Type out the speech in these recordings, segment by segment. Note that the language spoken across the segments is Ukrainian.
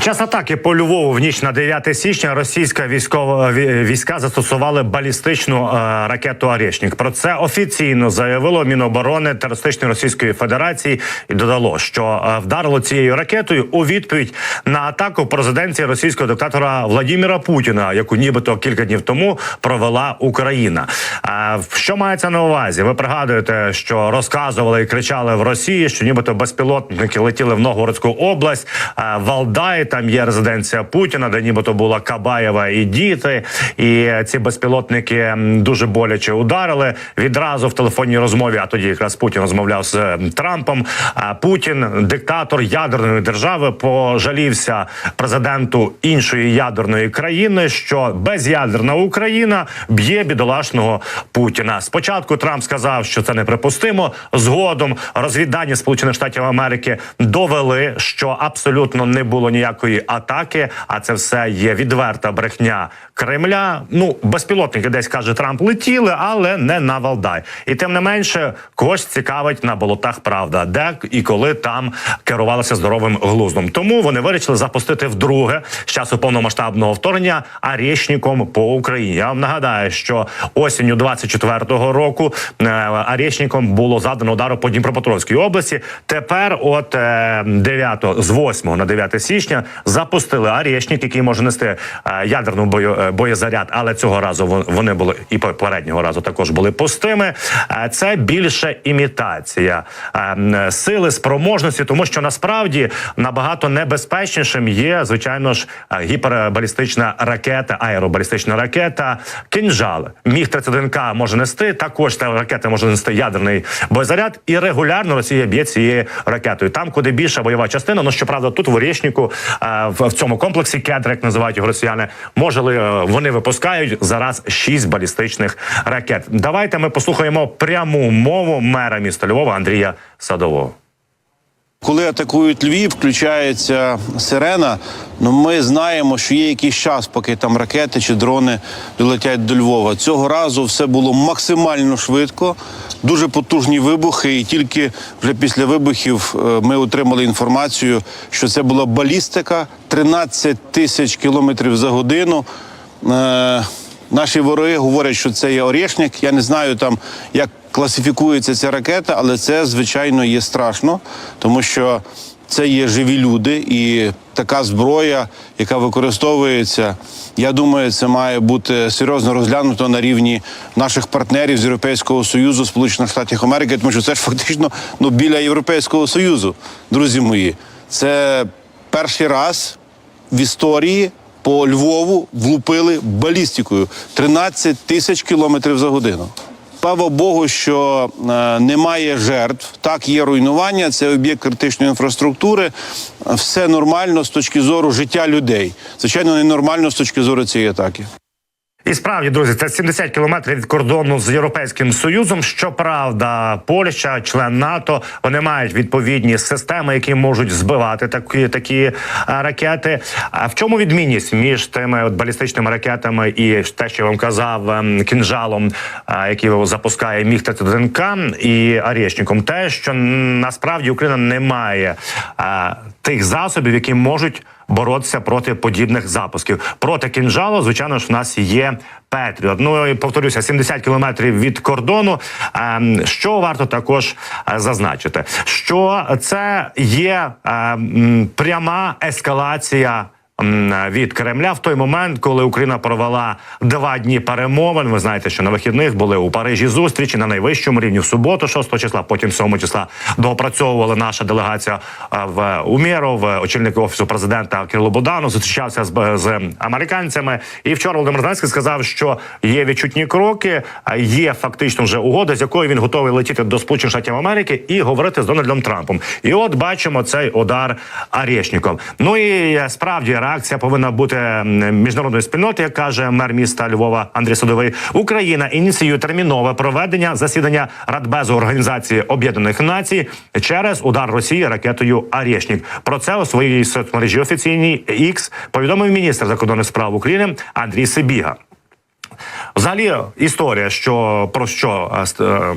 Під час атаки по Львову в ніч на 9 січня російська військова війська застосували балістичну е, ракету «Орєшнік». Про це офіційно заявило Міноборони терористичної Російської Федерації і додало, що е, вдарило цією ракетою у відповідь на атаку президенції російського диктатора Владіміра Путіна, яку нібито кілька днів тому провела Україна. Е, що мається на увазі? Ви пригадуєте, що розказували і кричали в Росії, що нібито безпілотники летіли в Новгородську область, е, Валдай, там є резиденція Путіна, де нібито була Кабаєва і діти. І ці безпілотники дуже боляче ударили відразу в телефонній розмові. А тоді якраз Путін розмовляв з Трампом. А Путін, диктатор ядерної держави, пожалівся президенту іншої ядерної країни, що безядерна Україна б'є бідолашного Путіна. Спочатку Трамп сказав, що це неприпустимо. Згодом розвіддані Сполучених Штатів Америки довели, що абсолютно не було ніякої атаки. А це все є відверта брехня Кремля. Ну безпілотники десь каже Трамп летіли, але не на Валдай. І тим не менше, когось цікавить на болотах правда, де і коли там керувалися здоровим глуздом. Тому вони вирішили запустити вдруге з часу повномасштабного вторгнення арєшніком по Україні. Я вам нагадаю, що осінню 24-го року е, арєшніком було задано удару по Дніпропетровській області. Тепер, от е, 9, з 8 на 9 січня, запустили арєшнік, який може нести е, ядерну е, боєзаряд, але цього разу вон- вони були і попереднього разу також були пустими. Е, Це більше імітація сили спроможності, тому що насправді набагато небезпечнішим є, звичайно ж, гіпербалістична ракета, аеробалістична ракета «Кінжал». Міг 31 к може нести. Також та ракета може нести ядерний боєзаряд, і регулярно Росія б'є цією ракетою. Там, куди більша бойова частина, ну щоправда, тут в Орєшніку, в, цьому комплексі кедр, як називають його росіяни, може ли, е, вони випускають зараз шість балістичних ракет. Давайте ми послухаємо пряму мову мера міста Львова Андрія Садового. Коли атакують Львів, включається сирена. Ну ми знаємо, що є якийсь час, поки там ракети чи дрони долетять до Львова. Цього разу все було максимально швидко, дуже потужні вибухи. І тільки вже після вибухів е, ми отримали інформацію, що це була балістика 13 тисяч кілометрів за годину. Е, Наші вороги говорять, що це є Орєшник. Я не знаю там, як класифікується ця ракета, але це звичайно є страшно, тому що це є живі люди, і така зброя, яка використовується, я думаю, це має бути серйозно розглянуто на рівні наших партнерів з Європейського союзу, Сполучених Штатів Америки, тому що це ж фактично ну біля Європейського союзу, друзі мої. Це перший раз в історії по Львову влупили балістикою 13 тисяч кілометрів за годину. Слава Богу, що е, немає жертв. Так, є руйнування, це об'єкт критичної інфраструктури. Все нормально з точки зору життя людей. Звичайно, ненормально з точки зору цієї атаки. І справді, друзі, це 70 кілометрів від кордону з Європейським Союзом. Щоправда, Польща, член НАТО, вони мають відповідні системи, які можуть збивати такі такі е, ракети. А в чому відмінність між тими от балістичними ракетами і те, що я вам казав, ем, кінжалом, е, який запускає міг 31 і Арєшніком? Те, що насправді Україна не має е, тих засобів, які можуть боротися проти подібних запусків. Проти кінжалу, звичайно ж, в нас є Петріот. Ну і повторюся, 70 кілометрів від кордону. Ем, Що варто також е, зазначити, що це є ем, пряма ескалація. Від Кремля в той момент, коли Україна провела два дні перемовин. Ви знаєте, що на вихідних були у Парижі зустрічі на найвищому рівні в суботу, 6 числа, потім 7 числа доопрацьовувала наша делегація е, в Умєров, очільник офісу президента Кирило Буданов, зустрічався з, з американцями. І вчора Володимир Зеленський сказав, що є відчутні кроки, є фактично вже угода, з якою він готовий летіти до Сполучених Штатів Америки і говорити з Дональдом Трампом. І от бачимо цей удар Арєшніком. Ну і е, справді реакція повинна бути міжнародної спільноти, як каже мер міста Львова Андрій Садовий. Україна ініціює термінове проведення засідання Радбезу Організації Об'єднаних Націй через удар Росії ракетою Арєшнік. Про це у своїй соцмережі офіційній X повідомив міністр закордонних справ України Андрій Сибіга. Взагалі, історія, що про що е, е,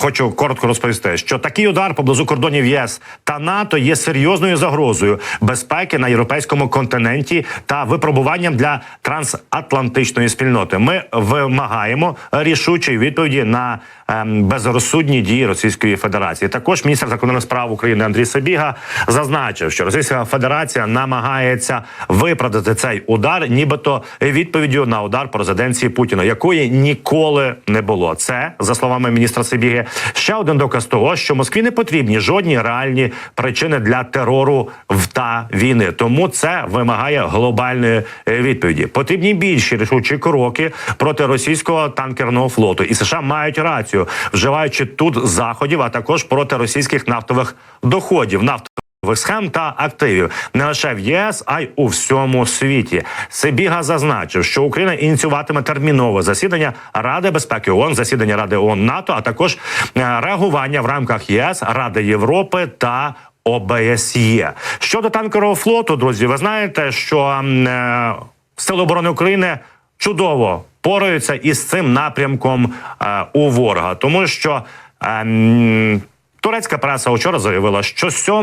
Хочу коротко розповісти, що такий удар поблизу кордонів ЄС та НАТО є серйозною загрозою безпеки на європейському континенті та випробуванням для трансатлантичної спільноти. Ми вимагаємо рішучої відповіді на безрозсудні дії Російської Федерації. Також міністр закордонних справ України Андрій Сабіга зазначив, що Російська Федерація намагається виправдати цей удар, нібито відповіддю на удар по резиденції Путіна, якої ніколи не було. Це за словами міністра Сибіги, ще один доказ того, що Москві не потрібні жодні реальні причини для терору в та війни. Тому це вимагає глобальної е, відповіді. Потрібні більші рішучі кроки проти російського танкерного флоту, і США мають рацію, вживаючи тут заходів, а також проти російських нафтових доходів. Нафтових Схем та активів не лише в ЄС, а й у всьому світі. Сибіга зазначив, що Україна ініціюватиме термінове засідання Ради безпеки ООН, засідання Ради ООН НАТО, а також е, реагування в рамках єС, Ради Європи та. ОБСЄ щодо танкового флоту, друзі, ви знаєте, що е, Сили оборони України чудово пораються із цим напрямком е, у ворога, тому що. е, Турецька преса вчора заявила, що 7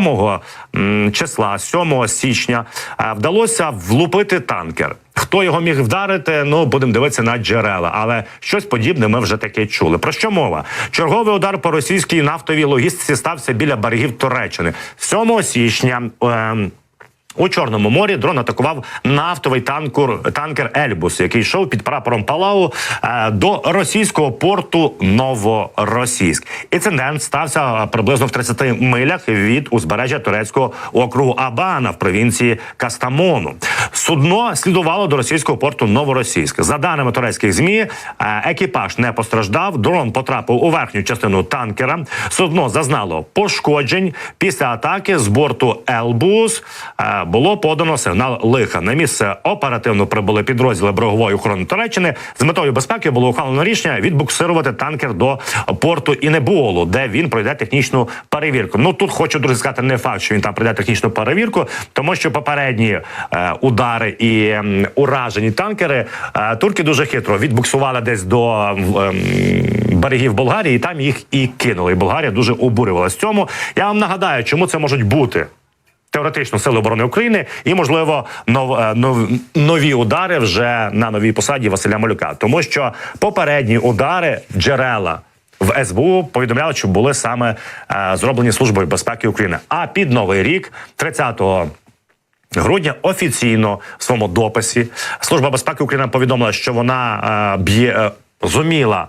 м, числа, 7 січня, е, вдалося влупити танкер. Хто його міг вдарити? Ну будемо дивитися на джерела, але щось подібне ми вже таке чули. Про що мова? Черговий удар по російській нафтовій логістиці стався біля берегів Туреччини 7 січня. ем, у Чорному морі дрон атакував нафтовий танкер, танкер Ельбус, який йшов під прапором Палау е, до російського порту Новоросійськ. Інцидент стався приблизно в 30 милях від узбережжя турецького округу Абана в провінції Кастамону. Судно слідувало до російського порту Новоросійськ. За даними турецьких змі, е, екіпаж не постраждав. Дрон потрапив у верхню частину танкера. Судно зазнало пошкоджень після атаки з борту Елбус. Е, було подано сигнал лиха. На місце оперативно прибули підрозділи берегової охорони Туреччини. З метою безпеки було ухвалено рішення відбуксирувати танкер до порту Інеболу, де він пройде технічну перевірку. Ну тут хочу друзі сказати, не факт, що він там пройде технічну перевірку, тому що попередні е, удари і м, уражені танкери е, турки дуже хитро відбуксували десь до ем, берегів Болгарії, і там їх і кинули. Болгарія дуже обурювалась цьому. Я вам нагадаю, чому це можуть бути теоретично сили оборони України і можливо нов, е, нов, нові удари вже на новій посаді Василя Малюка, тому що попередні удари джерела. В СБУ повідомляли, що були саме е, зроблені службою безпеки України. А під новий рік, 30 грудня, офіційно в своєму дописі служба безпеки України повідомила, що вона е, б'є е, зуміла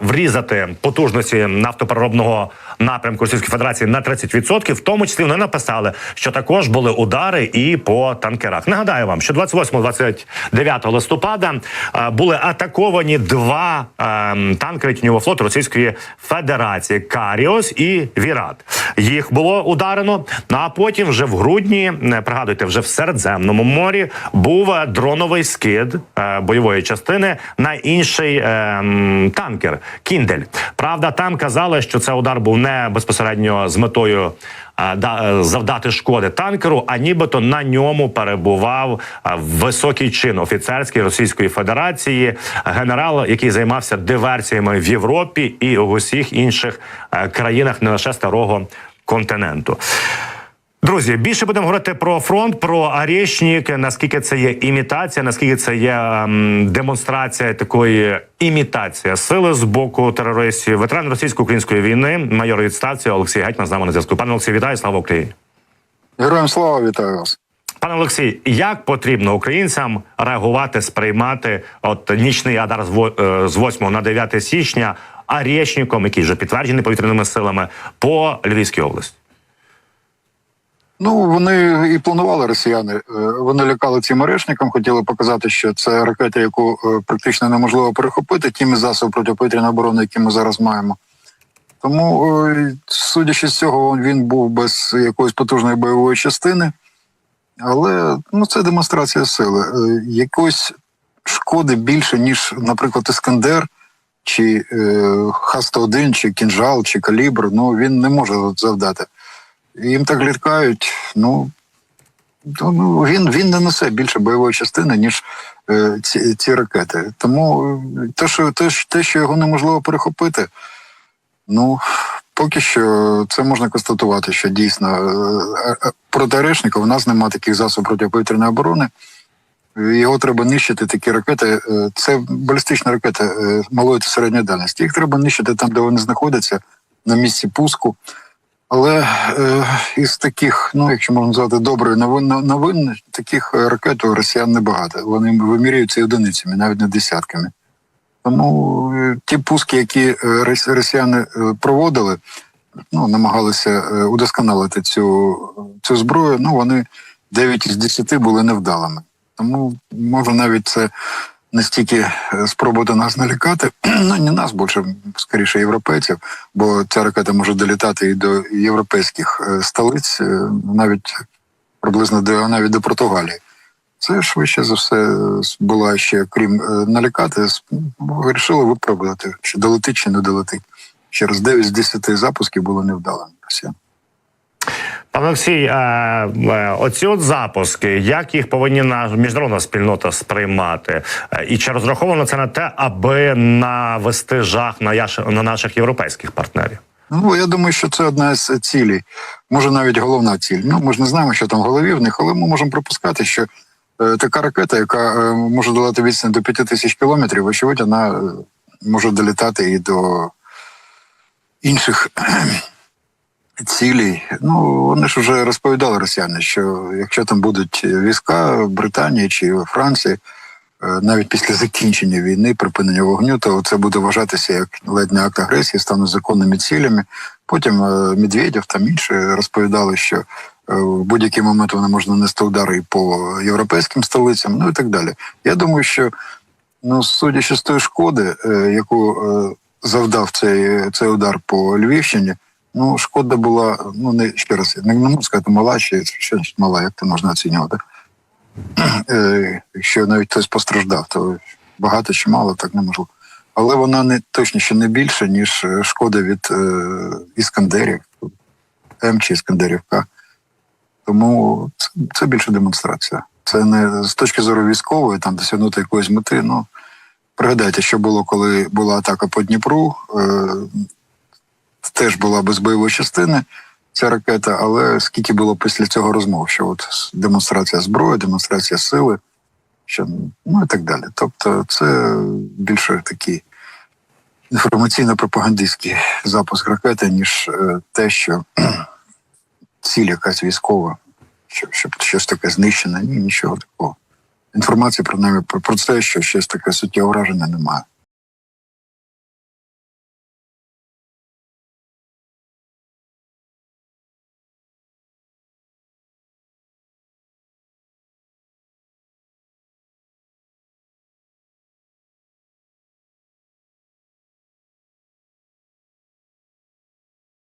врізати потужності нафтопереробного напрямку Російської Федерації на 30%. В тому числі вони написали, що також були удари і по танкерах. Нагадаю вам, що 28-29 листопада е, були атаковані два е, танкери тіньового флоту Російської Федерації Каріос і Вірат. Їх було ударено. Ну а потім, вже в грудні, е, пригадуйте, вже в Середземному морі був е, дроновий скид е, бойової частини на інший е, м, танкер Кіндель. Правда, там казали, що це удар був не безпосередньо з метою. е, е, Завдати шкоди танкеру, а нібито на ньому перебував е, високий чин офіцерський Російської Федерації, генерал, який займався диверсіями в Європі і у усіх інших країнах не лише старого континенту. Друзі, більше будемо говорити про фронт, про Арєшнік, наскільки це є імітація, наскільки це є ем, демонстрація такої імітація сили з боку терористів. Ветеран російсько-української війни, майор відставці Олексій Гетьман з нами на зв'язку. Пане Олексій, вітаю, слава Україні. Героям слава вітаю вас. Пане Олексій, як потрібно українцям реагувати, сприймати от нічний адар з во- е, 8 на 9 січня Арєшніком, який вже підтверджений повітряними силами по Львівській області? Ну вони і планували росіяни. Е, Вони лякали цим орешникам, хотіли показати, що це ракета, яку е, практично неможливо перехопити тими засобами протиповітряної оборони, які ми зараз маємо. Тому, е, судячи з цього, він був без якоїсь потужної бойової частини, але ну це демонстрація сили. Якоїсь шкоди більше, ніж, наприклад, Іскандер. Чи е, Х-101, чи кінжал, чи калібр, ну він не може завдати. Їм так лякають. Ну, ну він, він не несе більше бойової частини, ніж е, ці, ці ракети. Тому е, те, що те, те, що його неможливо перехопити, Ну, поки що це можна констатувати, що дійсно е, е, проти у нас немає таких засобів протиповітряної оборони. Його треба нищити, такі ракети. е, Це балістичні ракети е, малої та середньої дальності. Їх треба нищити там, де вони знаходяться, на місці пуску. Але е, із таких, ну якщо можна назвати доброї новин, новин таких е, ракет у росіян небагато. Вони вимірюються одиницями, навіть не десятками. Тому е, ті пуски, які е, росіяни проводили, ну, намагалися удосконалити цю, цю зброю, ну вони 9 із 10 були невдалими. Тому може навіть це не стільки е, спробувати нас налякати, ну не нас більше, скоріше, європейців, бо ця ракета може долітати і до європейських е, столиць, е, навіть приблизно до навіть до Португалії. Це швидше за все була ще, крім налякати, вирішили випробувати, чи долетить, чи не долетить. Через 9 з 10 запусків було невдалим росіян. Олексій, е, е, оці от запуски, як їх повинні на міжнародна спільнота сприймати? І чи розраховано це на те, аби навести жах на, на наших європейських партнерів? Ну, я думаю, що це одна з цілей, може навіть головна ціль. Ну, ми ж не знаємо, що там в голові в них, але ми можемо припускати, що е, така ракета, яка може долати відстань до 5 тисяч кілометрів, очевидь, вона може долітати і до інших цілей. Ну, вони ж вже розповідали росіяни, що якщо там будуть війська Британії чи Франції, е, навіть після закінчення війни, припинення вогню, то це буде вважатися як ледь не акт агресії, стануть законними цілями. Потім е, Медведєв там інші розповідали, що е, в будь-який момент вони можна нести удари і по європейським столицям, ну і так далі. Я думаю, що ну, судячи з тої шкоди, яку завдав цей, цей удар по Львівщині, ну шкода була, ну не ще раз, не, можу сказати мала, чи що мала, як це можна оцінювати. Е, якщо навіть хтось постраждав, то багато чи мало, так неможливо. Але вона не точно ще не більше, ніж е, шкода від е, іскандерів, М чи іскандерів К. Тому це, це більше демонстрація. Це не з точки зору військової, там досягнути якоїсь мети. Ну пригадайте, що було, коли була атака по Дніпру. Е, теж була без бойової частини ця ракета, але скільки було після цього розмов, що от демонстрація зброї, демонстрація сили, що ну і так далі. Тобто, це більше такий інформаційно-пропагандистський запуск ракети, ніж е, те, що ціль якась військова, щоб, щоб щось таке знищене, ні, нічого такого. Інформації про, про це, що щось таке суттєве враження немає.